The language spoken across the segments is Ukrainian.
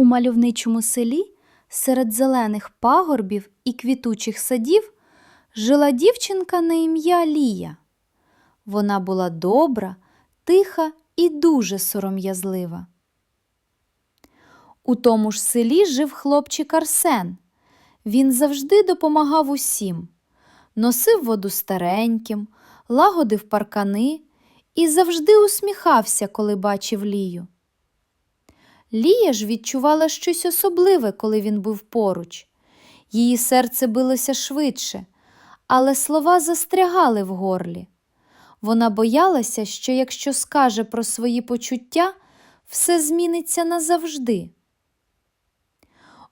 У мальовничому селі серед зелених пагорбів і квітучих садів жила дівчинка на ім'я Лія. Вона була добра, тиха і дуже сором'язлива. У тому ж селі жив хлопчик Арсен. Він завжди допомагав усім, носив воду стареньким, лагодив паркани і завжди усміхався, коли бачив Лію. Лія ж відчувала щось особливе, коли він був поруч. Її серце билося швидше, але слова застрягали в горлі. Вона боялася, що якщо скаже про свої почуття, все зміниться назавжди.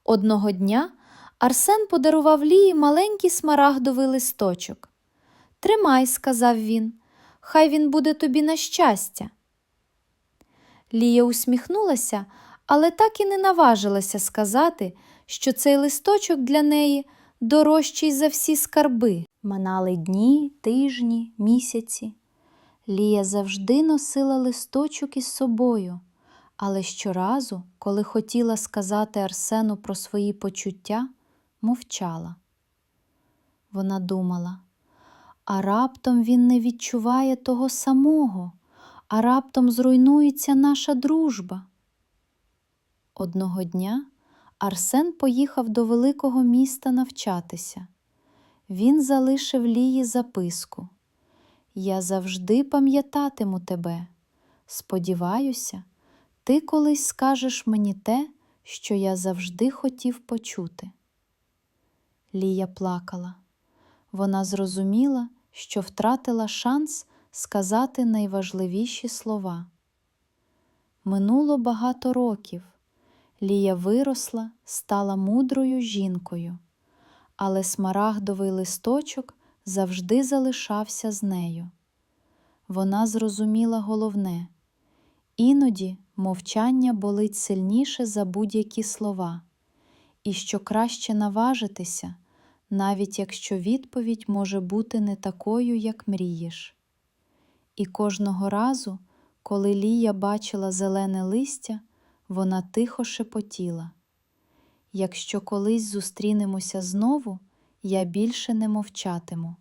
Одного дня Арсен подарував Лії маленький смарагдовий листочок. Тримай, сказав він, хай він буде тобі на щастя. Лія усміхнулася, але так і не наважилася сказати, що цей листочок для неї дорожчий за всі скарби. Минали дні, тижні, місяці. Лія завжди носила листочок із собою, але щоразу, коли хотіла сказати Арсену про свої почуття, мовчала. Вона думала, а раптом він не відчуває того самого, а раптом зруйнується наша дружба. Одного дня Арсен поїхав до великого міста навчатися. Він залишив Лії записку. Я завжди пам'ятатиму тебе. Сподіваюся, ти колись скажеш мені те, що я завжди хотів почути. Лія плакала. Вона зрозуміла, що втратила шанс сказати найважливіші слова. Минуло багато років. Лія виросла, стала мудрою жінкою, але смарагдовий листочок завжди залишався з нею. Вона зрозуміла головне іноді мовчання болить сильніше за будь-які слова, і що краще наважитися, навіть якщо відповідь може бути не такою, як мрієш. І кожного разу, коли Лія бачила зелене листя, вона тихо шепотіла. Якщо колись зустрінемося знову, я більше не мовчатиму.